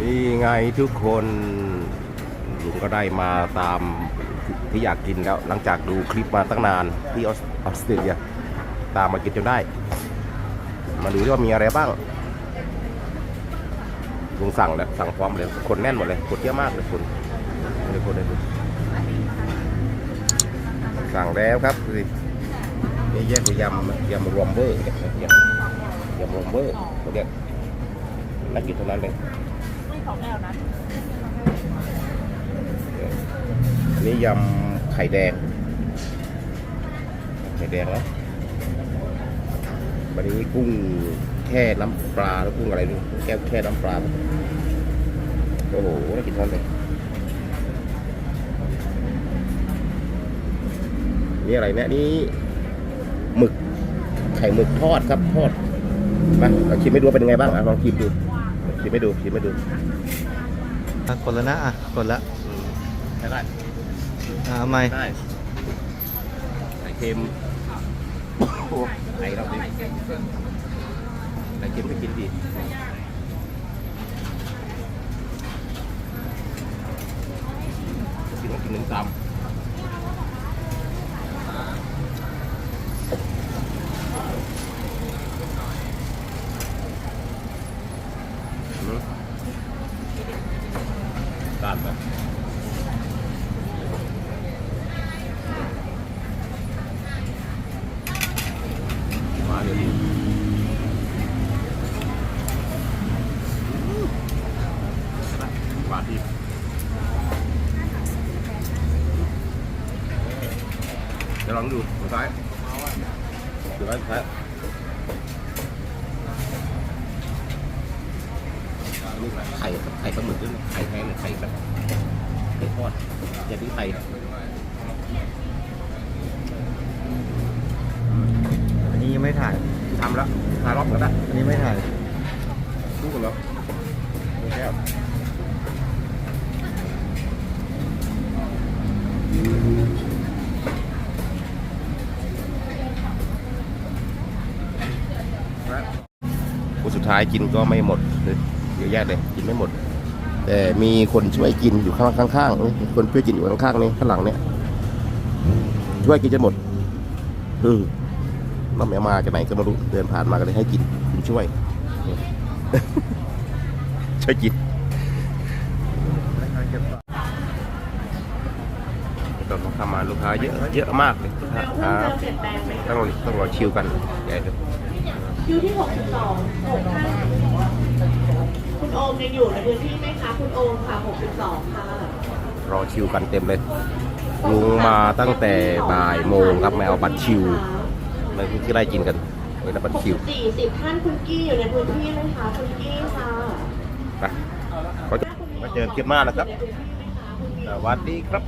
นี่ไงทุกคนลุงก็ได้มาตามที่อยากกินแล้ว หลังจากดูคลิปมาตั้งนานที่ออสออสเตรเลียตามมากินจนได้ มาดูว่ามีอะไรบ้างลุงสั่งแล้วสั่งพร้อมเลยคนแน่นหมดเลยคนเยอะมากเลยคุณเลยคนเลยสั่งแล้วครับดูสินี่แยกยำยำรวมเบอร์ยำยำรวมเบอร์เขาเรียกนักกินเท่านั้นเลย สองแอลนะนี่ยำไข่แดง ไข่แดงแล้ววันนี้กุ้งแค่น้ำปลาแล้วกุ้งอะไรดูแก้วแค่น้ำปลา โอ้โหน่ากินทั้งนั้นเลยนี่อะไรเนี่ยนี่หมึกไข่หมึกทอดครับทอดมาเราชิมไม่ดูว่าเป็นยังไงบ้างอะลองชิมดู ชิมไม่ดูชิมไม่ดูอะกดแล้วนะอะกดแล้วใช่ได้อะเอาไม่ได้ไข่เค็มโอ้โหไข่เราดิไข่เค็มไม่กินดีกินต้องกินน้ำตำอืมด้านไป มาเลย หวานดีเดี๋ยวลองดูสุดท้ายสุดท้ายสุดท้ายลูกอะไรไข่ไข่ปลาหมึกด้วยนะไข่แห้งหรือไข่แบบไข่ทอดอย่าทิ้งไข่ อันนี้ยัง ไม่ถ่าย ทำแล้วทารอบกันได้อันนี้ไม่ถ่ายสู้กันแล้วแก้วคนสุดท้ายกินก็ไม่หมดเยอะแยะเลยกินไม่หมด แต่มีคนช่วยกินอยู่ข้างข้างๆนี่คนช่วยกินอยู่ข้างๆนี่ข้างหลังเนี่ยช่วยกินจนหมดเออ น้องแมวมาจากไหนก็ไม่รู้เดินผ่านมาก็เลยให้กินกินช่วยช่วยกินต้องทำมาลูกค้าเยอะเยอะมากเลยลูกค้าเพิ่มเติมเปลี่ยนแปลงไหมต้องต้องรอคิวกันใหญ่เลยคิวที่62คุณโอมยังอยู่ในพื้นที่ไหมคะคุณโอมค่ะ62ค่ะรอคิวกันเต็มเลยลุงมาตั้งแต่บ่ายโมงครับแมวบัตรคิว ในพื้นที่ไล่กินกันเลยนะบัตรคิว64 10ท่านคุณกี้อยู่ในพื้นที่ไหมคะคุณกี้ค่ะไปเขาจะมาเจอคลิปหน้านะครับอยู่ในพื้นที่ไหมคะคุณกี้สวัสดีครับ